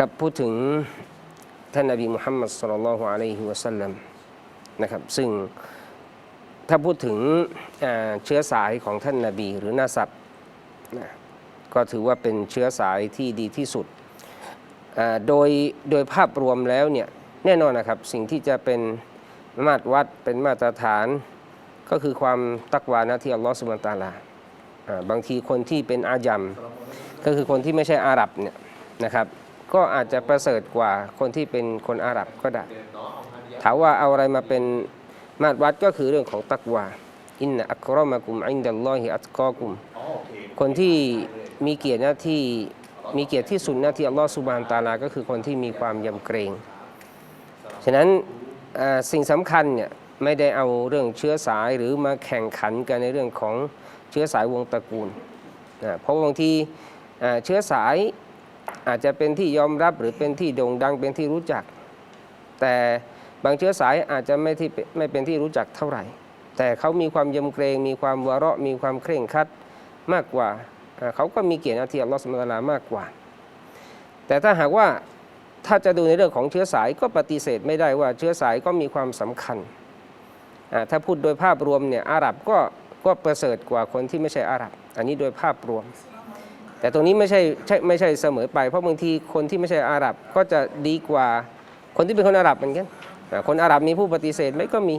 ครับพูดถึงท่านนบีมุฮัมมัดสุลลัลฮุอะลัยฮิวะสัลลัมนะครับซึ่งถ้าพูดถึงเชื้อสายของท่านนบีหรือนาสับนะก็ถือว่าเป็นเชื้อสายที่ดีที่สุด โดยโดยภาพรวมแล้วเนี่ยแน่นอนนะครับสิ่งที่จะเป็นมาตรวัดเป็นมาตรฐานก็คือความตักวานะที่อัลลอฮฺสุบานตะอาลาบางทีคนที่เป็นอายัมก็คือคนที่ไม่ใช่อาหรับเนี่ยนะครับ ก็อาจจะประเสริฐกว่าคนที่เป็นคนอาหรับก็ได้ ถามว่าเอาอะไรมาเป็นมาตรวัดก็คือเรื่องของตักวาอินนะอัครอมากุมอินดัลลอฮิอัตกอกุม คนที่มีเกียรติหน้าที่มีเกียรติที่สุดหน้าที่อัลลอฮฺสุบานตาลา ก็คือคนที่มีความยำเกรง ฉะนั้นสิ่งสำคัญเนี่ยไม่ได้เอาเรื่องเชื้อสายหรือมาแข่งขันกันในเรื่องของเชื้อสายวงตระกูลอ่าเพราะบางที่เชื้อสาย อาจจะเป็นที่ยอมรับหรือเป็นที่โด่งดังเป็นที่รู้จัก แต่บางเชื้อสายอาจจะไม่ที่ไม่เป็นที่รู้จักเท่าไหร่ แต่เขามีความยำเกรงมีความวาระมีความเคร่งครัดมากกว่าเขาก็มีเกียรติหน้าทีอัลลอฮฺสุบฮานะฮูวะตาลามากกว่า แต่ถ้าหากว่าถ้าจะดูในเรื่องของเชื้อสายก็ปฏิเสธไม่ได้ว่าเชื้อสายก็มีความสำคัญ ถ้าพูดโดยภาพรวมเนี่ยอาหรับก็ก็ประเสริฐกว่าคนที่ไม่ใช่อาหรับ อันนี้โดยภาพรวม แต่ตรงนี้ไม่ใช่ใช่ไม่ใช่เสมอไป เพราะบางทีคนที่ไม่ใช่อาหรับก็จะดีกว่าคนที่เป็นคนอาหรับเหมือนกันอ่คนอาหรับมีผู้ปฏิเสธไหมก็มี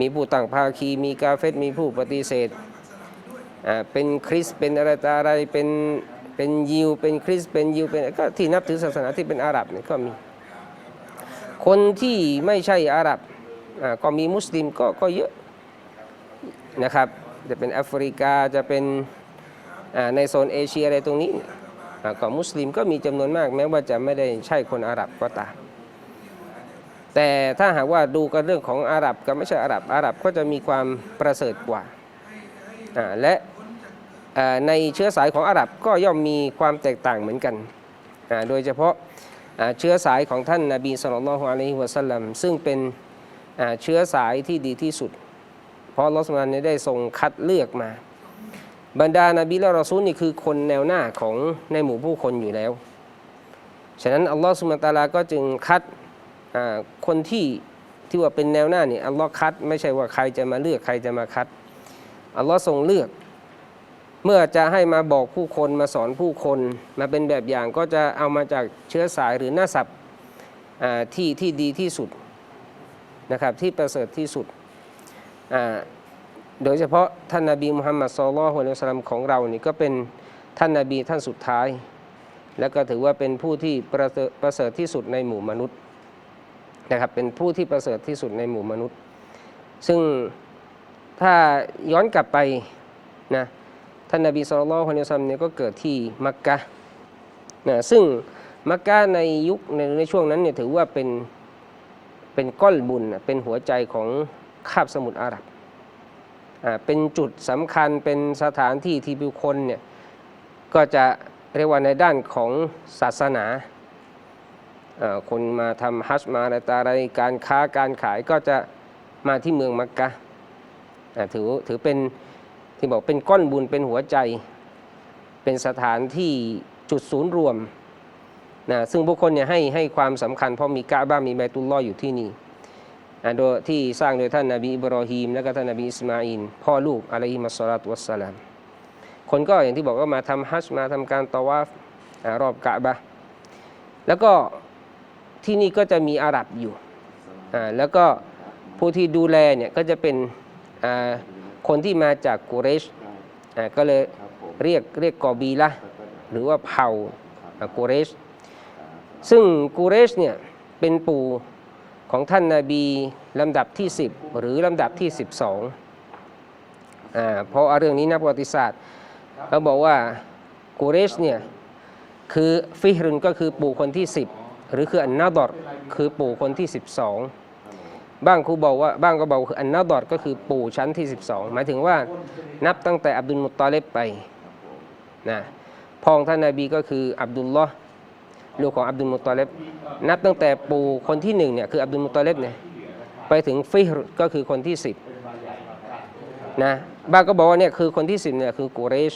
มีผู้ต่างภาคีมีกาเฟตมีผู้ปฏิเสธอ่าเป็นคริสเป็นอะไรต่ออะไรเป็นเป็นยิวเป็นคริสเป็นยิวเป็นก็ที่นับถือศาสนาที่เป็นอาหรับเนี่ยก็มี คนที่ไม่ใช่อาหรับอ่าก็มีมุสลิมก็ก็เยอะนะครับ จะเป็นแอฟริกาจะเป็น ในโซนเอเชียอะไรตรงนี้เนี่ยอ่าก็มุสลิมก็มีจำนวนมากแม้ว่าจะไม่ได้ใช่คนอาหรับก็ตามแต่ถ้าหากว่าดูกันเรื่องของอาหรับกับไม่ใช่อาหรับอาหรับก็จะมีความประเสริฐกว่าและในเชื้อสายของอาหรับก็ย่อมมีความแตกต่างเหมือนกัน โดยเฉพาะเชื้อสายของท่านนาบีสุลต่านละฮ์อะลัยฮิวะสัลลัมซึ่งเป็นเชื้อสายที่ดีที่สุด เพราะอัลอสุบฮานได้ทรงคัดเลือกมา บรรดานาบีและรอซูลนี่คือคนแนวหน้าของในหมู่ผู้คนอยู่แล้ว ฉะนั้นอัลลอฮฺสุบฮานะตาลาก็จึงคัดคนที่ที่ว่าเป็นแนวหน้านี่อัลลอฮ์คัด ไม่ใช่ว่าใครจะมาเลือกใครจะมาคัดอัลลอฮ์ทรงเลือก เมื่อจะให้มาบอกผู้คนมาสอนผู้คนมาเป็นแบบอย่างก็จะเอามาจากเชื้อสายหรือหน้าศัพท์ที่ที่ดีที่สุดนะครับที่ประเสริฐที่สุด โดยเฉพาะท่านนาบีมุฮัมมัดสุลลัลฮุอะลัยฮิสัลลัมของเรานี่ก็เป็นท่านนาบีท่านสุดท้าย และก็ถือว่าเป็นผู้ที่ประเสริฐประเสริฐที่สุดในหมู่มนุษย์นะครับเป็นผู้ที่ประเสริฐที่สุดในหมู่มนุษย์ ซึ่งถ้าย้อนกลับไปนะท่านนบีสุลต่านละฮ์เนี่ยซัมเนี่ยก็เกิดที่มักกะนะซึ่งมักกะในยุคในในช่วงนั้นเนี่ยถือว่าเป็นเป็นก้อนบุญเป็นหัวใจของคาบสมุทรอาหรับ เป็นจุดสำคัญเป็นสถานที่ที่ผู้คนเนี่ยก็จะเรียกว่าในด้านของศาสนา คนมาทำฮัจมาอะไรต่อะไรการค้าการขายก็จะมาที่เมืองมักกะถือถือเป็นที่บอกเป็นก้อนบุญเป็นหัวใจ เป็นสถานที่จุดศูนย์รวมนะซึ่งพวกคนเนี่ยให้ให้ความสำคัญเพราะมีกะบ้ามีไบตุลลออยู่ที่นี่ โดยที่สร้างโดยท่านนบีอิบรอฮีมและก็ท่านนบีอิสมาอินพ่อลูกอะลัยฮิมัสสลาตุวัสสลามคนก็อย่างที่บอกว่ามาทำฮัจมาทำการตะวาฟอ่ารอบกะบะแล้วก็ที่นี่ก็จะมีอาหรับอยู่อ่าแล้วก็ผู้ที่ดูแลเนี่ยก็จะเป็นอ่าคนที่มาจากกุเรชอ่าก็เลยเรียกเรียกกอบีละหรือว่าเผ่าอ่ากุเรช ซึ่งกุเรชเนี่ยเป็นปู่ ของท่านนาบีลำดับที่ 10 หรือลำดับที่ 12อ่าเพราะเรื่องนี้นักประวัติศาสตร์เขาบอกว่ากุเรชเนี่ยคือฟิฮรุนก็คือปู่คนที่ 10 หรือคืออันนาดอดคือปู่คนที่ 12 บ้างครูบอกว่าบ้างก็บอกคืออันนาดอดก็คือปู่ชั้นที่ 12 หมายถึงว่านับตั้งแต่อับดุลมุตตอเลบไปนะพ่อของท่านนาบีก็คืออับดุลลอฮ์ ลูกของอับดุลมุตอเลบนับตั้งแต่ปู่คนที่หนึ่งเนี่ยคืออับดุลมุตอเลบเนี่ยไปถึงฟิฮรก็คือคนที่10นะบางก็บอกว่าเนี่ยคือคนที่10เนี่ยคือกุเรช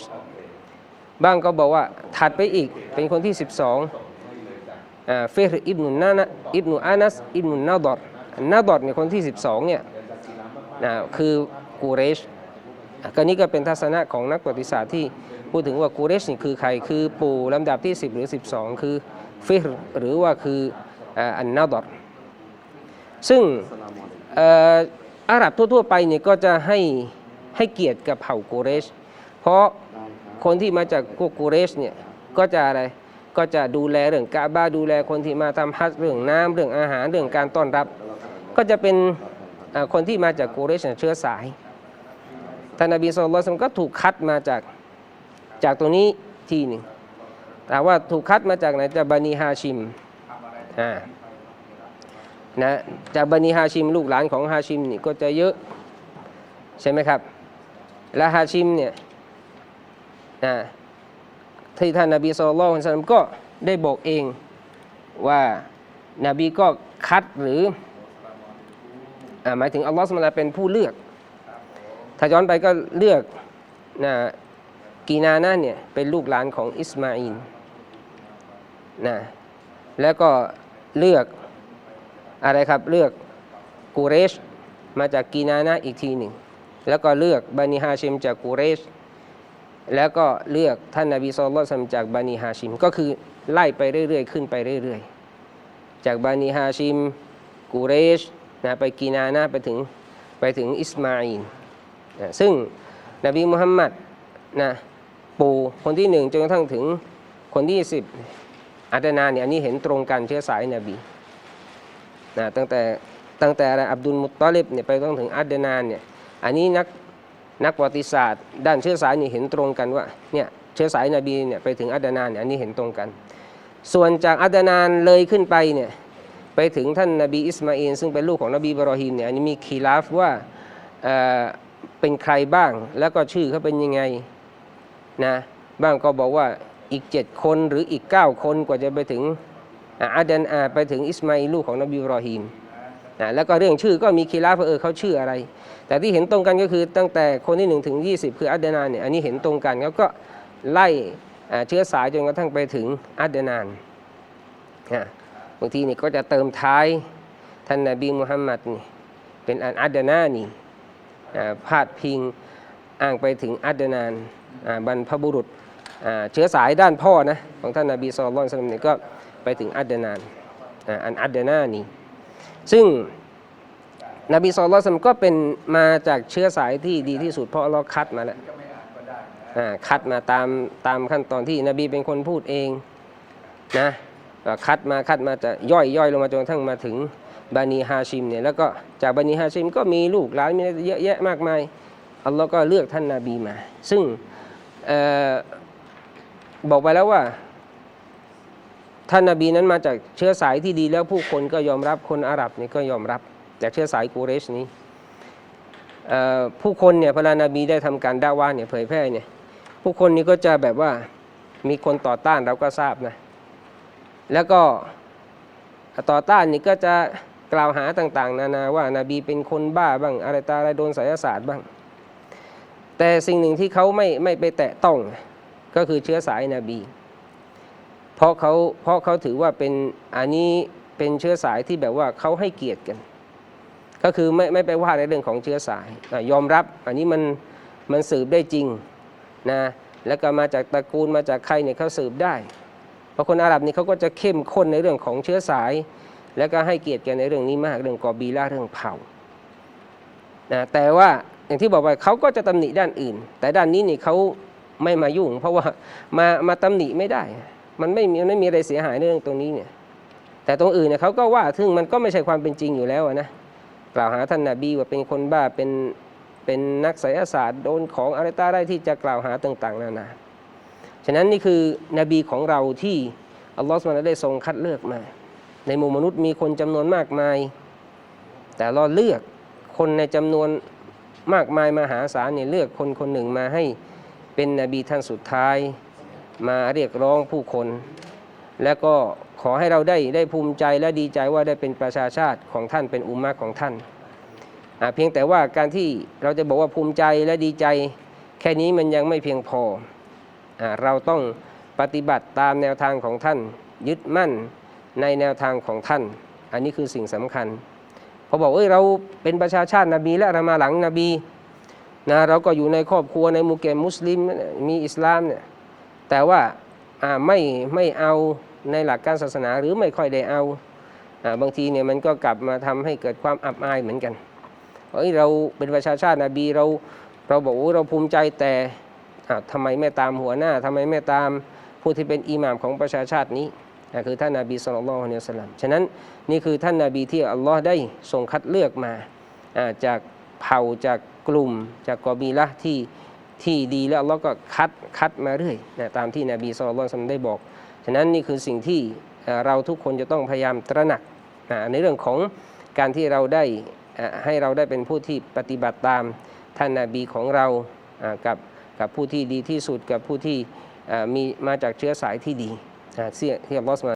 บางก็บอกว่าถัดไปอีกเป็นคนที่ 12อ่าเฟรอิบนุนานะอิบนุอานัสอิบนุนาดอดนาดอดเนี่ยคนที่ 12เนี่ยนะคือกูเรชก็นี่ก็เป็นทัศนะของนักประวัติศาสตร์ที่พูดถึงว่ากูเรชนี่คือใครคือปู่ลำดับที่ 10 หรือ 12 คือ ฟรหรือว่าคืออันนาดอดซึ่งอาหรับทั่วๆไปเนี่ยก็จะให้ให้เกียรติกับเผ่ากูเรช เพราะคนที่มาจากพวกกูเรชเนี่ยก็จะอะไรก็จะดูแลเรื่องกาบาดูแลคนที่มาทำฮัจญ์เรื่องน้ำเรื่องอาหารเรื่องการต้อนรับ ก็จะเป็นคนที่มาจากกูเรชเชื้อสายท่านนบีสุลต่านก็ถูกคัดมาจากจากตรงนี้ทีหนึ่ง แต่ว่าถูกคัดมาจากไหนจากบันีฮาชิมอ่านะจากบันีฮาชิมลูกหลานของฮาชิมนี่ก็จะเยอะใช่ไหมครับ และฮาชิมเนี่ยนะที่ท่านนบีสุลต่านก็ได้บอกเองว่านาบีก็คัดหรืออ่าหมายถึงอัลลอฮฺสุลตานเป็นผู้เลือก ถ้าย้อนไปก็เลือกนะกีนานะเนี่ยเป็นลูกหลานของอิสมาอิน นะแล้วก็เลือกอะไรครับเลือกกูเรช มาจากกีนานะอีกทีหนึ่ง แล้วก็เลือกบานิฮาชิมจากกูเรช แล้วก็เลือกท่านนาบีสุลต่านจากบานิฮาชิม ก็คือไล่ไปเรื่อยๆ ขึ้นไปเรื่อยๆ จากบานิฮาชิมกูเรชนะไปกีนานะไปถึงไปถึงอิสมาอินนะซึ่งนบีมุฮัมมัดนะปู่คนที่หนึ่งจนกระทั่งถึงคนที่สิบ อัตนานเนี่ยอันนี้เห็นตรงกันเชื้อสายนบีนะตั้งแต่ตั้งแต่อะไรอับดุลมุตตลิบเนี่ยไปต้องถึงอัตนานเนี่ยอันนี้นักนักประวัติศาสตร์ ด้านเชื้อสายนี่เห็นตรงกันว่าเนี่ยเชื้อสายนบีเนี่ยไปถึงอัตนานเนี่ยอันนี้เห็นตรงกัน ส่วนจากอัตนานเลยขึ้นไปเนี่ยไปถึงท่านนบีอิสมาอินซึ่งเป็นลูกของนบีบรอฮิมเนี่ยอันนี้มีคีลาฟว่าเอ่อเป็นใครบ้างแล้วก็ชื่อเขาเป็นยังไงนะบ้างก็บอกว่า อีกเจ็ดคนหรืออีกเก้าคนกว่าจะไปถึงอาดันอาไปถึงอิสมาอิลูกของนบีบรอฮิมนะแล้วก็เรื่องชื่อก็มีคีลาฟว่าเออเขาชื่ออะไร แต่ที่เห็นตรงกันก็คือตั้งแต่คนที่หนึ่งถึง20 คืออัดนานเนี่ยอันนี้เห็นตรงกันเขาก็ไล่เชื้อสายจนกระทั่งไปถึงอัดนานนะบางทีนี่ก็จะเติมท้ายท่านนบีมุฮัมมัดนี่เป็นอันอัดนานี่พาดพิงอ้างไปถึงอัดนานบรรพบุรุษ เชื้อสายด้านพ่อนะของท่านนบีสุลต่านเนี่ยก็ไปถึงอัดนานอันอัดนานีซึ่งนบีสุลต่านก็เป็นมาจากเชื้อสายที่ดีที่สุดเพราะเราคัดมาแล้วคัดมาตามตามขั้นตอนที่นบีเป็นคนพูดเองนะคัดมาคัดมาจะย่อยย่อยลงมาจนกระทั่งมาถึงบานีฮาชิมเนี่ยแล้วก็จากบานีฮาชิมก็มีลูกหลานมีเยอะแยะมากมายอัลลอฮ์ก็เลือกท่านนาบีมา ซึ่ง บอกไปแล้วว่าท่านนาบีนั้นมาจากเชื้อสายที่ดีแล้วผู้คนก็ยอมรับคนอาหรับนี่ก็ยอมรับจากเชื้อสายกูเรชนี่ผู้คนเนี่ยพระนาบีได้ทำการด่าว่าเนี่ยเผยแพร่เนี่ยผู้คนนี้ก็จะแบบว่ามีคนต่อต้านเราก็ทราบนะแล้วก็ต่อต้านนี่ก็จะกล่าวหาต่าง ๆ นานาว่านาบีเป็นคนบ้าบ้างอะไรตาอะไรโดนไสยศาสตร์บ้าง แต่สิ่งหนึ่งที่เขาไม่ไม่ไปแตะต้อง ก็คือเชื้อสายนาบี เพราะเขาเพราะเขาถือว่าเป็นอันนี้เป็นเชื้อสายที่แบบว่าเขาให้เกียรติกัน ก็คือไม่ไม่ไปว่าในเรื่องของเชื้อสายยอมรับอันนี้มันมันสืบได้จริงนะแล้วก็มาจากตระกูลมาจากใครเนี่ยเขาสืบได้ เพราะคนอาหรับนี่เขาก็จะเข้มข้นในเรื่องของเชื้อสาย แล้วก็ให้เกียรติกันในเรื่องนี้มากเรื่องกอบีล่าเรื่องเผ่านะแต่ว่าอย่างที่บอกไปเขาก็จะตำหนิด้านอื่น แต่ด้านนี้นี่เขา ไม่มายุ่ง เพราะว่ามามาตำหนิไม่ได้ มันไม่มีไม่มีอะไรเสียหายในเรื่องตรงนี้เนี่ย แต่ตรงอื่นเนี่ยเขาก็ว่าซึ่งมันก็ไม่ใช่ความเป็นจริงอยู่แล้วอะนะกล่าวหาท่านนาบีว่าเป็นคนบ้าเป็นเป็นนักไสยศาสตร์โดนของอะไรตาได้ที่จะกล่าวหาต่าง ๆ นานาฉะนั้นนี่คือนบีของเราที่อัลลอฮฺสุบานได้ทรงคัดเลือกมา ในหมู่มนุษย์มีคนจำนวนมากมาย แต่เราเลือกคนในจำนวนมากมายมหาศาลเนี่ยเลือกคนคนหนึ่งมาให้ เป็นนบีท่านสุดท้ายมาเรียกร้องผู้คน แล้วก็ขอให้เราได้ได้ภูมิใจและดีใจว่าได้เป็นประชาชาติของท่านเป็นอุมมะของท่าน เพียงแต่ว่าการที่เราจะบอกว่าภูมิใจและดีใจ แค่นี้มันยังไม่เพียงพออเราต้องปฏิบัติตามแนวทางของท่าน ยึดมั่นในแนวทางของท่าน อันนี้คือสิ่งสำคัญพอบอกเอ้ยเราเป็นประชาชาตินบีและเรามาหลังนบี นะเราก็อยู่ในครอบครัวในหมุเกมมุสลิมมีอิสลามเนี่ยแต่ว่าไม่ไม่เอาในหลักการศาสนาหรือไม่ค่อยได้เอาบางทีเนี่ยมันก็กลับมาทำให้เกิดความอับอายเหมือนกันเอ้ยเราเป็นประชาชาตินบีเราเราบอกว่าเราภูมิใจแต่อ่าทำไมไม่ตามหัวหน้าทำไมไม่ตามผู้ที่เป็นอิหม่ามของประชาชาตินี้คือท่านนาบีสุลต่านละฮ์เนี่ยสลัมฉะนั้นนี่คือท่านนาบีที่อัลลอฮ์ได้ทรงคัดเลือกมาจากเผ่าจาก กลุ่ม จากกอบีละที่ที่ดีแล้วอัลลอฮ์ก็คัดคัดมาเรื่อยนะตามที่นบีสุลต่านได้บอก ฉะนั้นนี่คือสิ่งที่เราทุกคนจะต้องพยายามตระหนักอ่าในเรื่องของการที่เราได้ให้เราได้เป็นผู้ที่ปฏิบัติตามท่านนาบีของเรากับกับผู้ที่ดีที่สุดกับผู้ที่มีมาจากเชื้อสายที่ดีที่อัลลอฮ์